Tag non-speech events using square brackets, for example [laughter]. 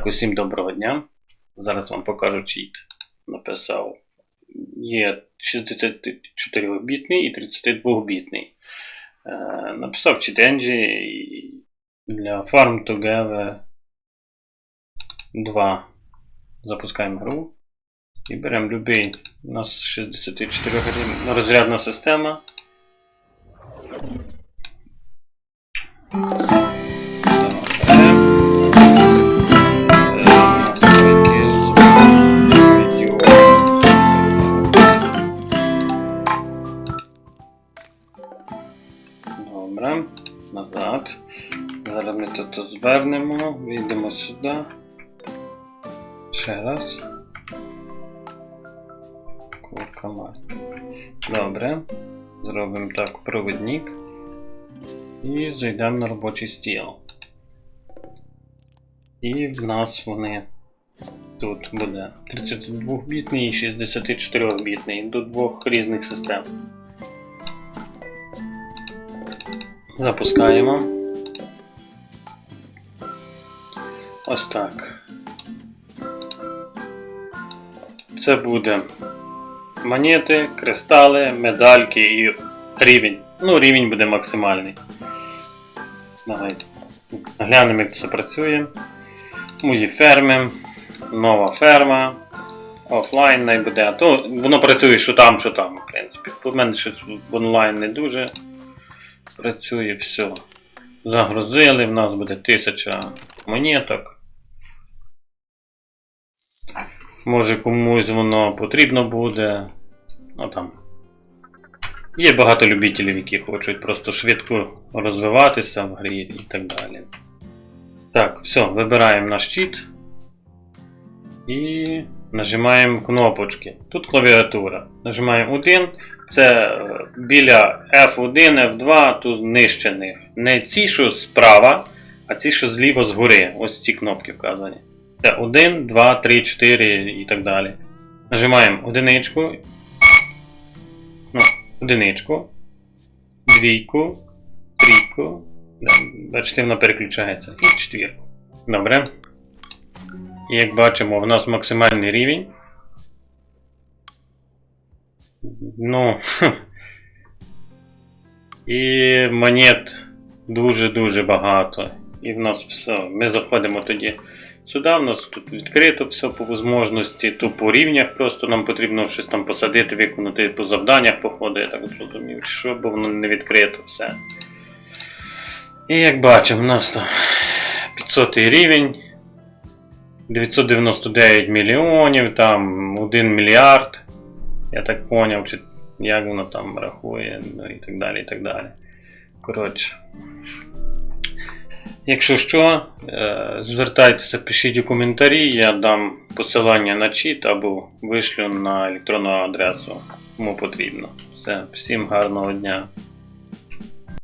Так, усім доброго дня. Зараз вам покажу чіт. Написав. Є 64-бітний і 32-бітний. Е, написав чіт-енджі для Farm Together 2. Запускаємо гру. І беремо любий. У нас 64 розрядна система. Добре, назад. Зараз ми тут звернемо, вийдемо сюди. Ще раз. Курка. Добре. Зробимо так провідник. І зайдемо на робочий стіл. І в нас вони тут буде 32-бітний і 64-бітний до двох різних систем. Запускаємо. Ось так. Це буде монети, кристали, медальки і рівень. Ну, рівень буде максимальний. Давайте глянемо, як це працює. Мої ферми, нова ферма, офлайн не буде. А то воно працює що там, що там, в принципі. У мене щось в онлайн не дуже працює все. Загрузили, в нас буде 1000 монеток. Може комусь воно потрібно буде. Ну там. Є багато любителів, які хочуть просто швидко розвиватися в грі і так далі. Так, все, вибираємо наш чіт. І нажимаємо кнопочки. Тут клавіатура. Нажимаємо 1. Це е, біля F1, F2, тут нижче них. Не ці, що справа, а ці, що зліва згори. Ось ці кнопки вказані. Це 1, 2, 3, 4 і так далі. Нажимаємо одиничку. Ну, одиничку. Двійку. Трійку. Бачите, вона переключається. І четвірку. Добре. І як бачимо, в нас максимальний рівень. Ну. [laughs] І монет дуже-дуже багато. І в нас все. Ми заходимо тоді сюди. В нас тут відкрито все по можливості. Тут по рівнях просто нам потрібно щось там посадити, виконати по завданнях, походу, я так зрозумів, що, бо воно не відкрито все. І як бачимо, у нас там 500 рівень. 999 мільйонів, там 1 мільярд. Я так поняв, чи як воно там рахує, ну і так далі. і так далі. Коротше. Якщо що, е, звертайтеся, пишіть у коментарі, я дам посилання на чіт або вишлю на електронну адресу, кому потрібно. Все, всім гарного дня.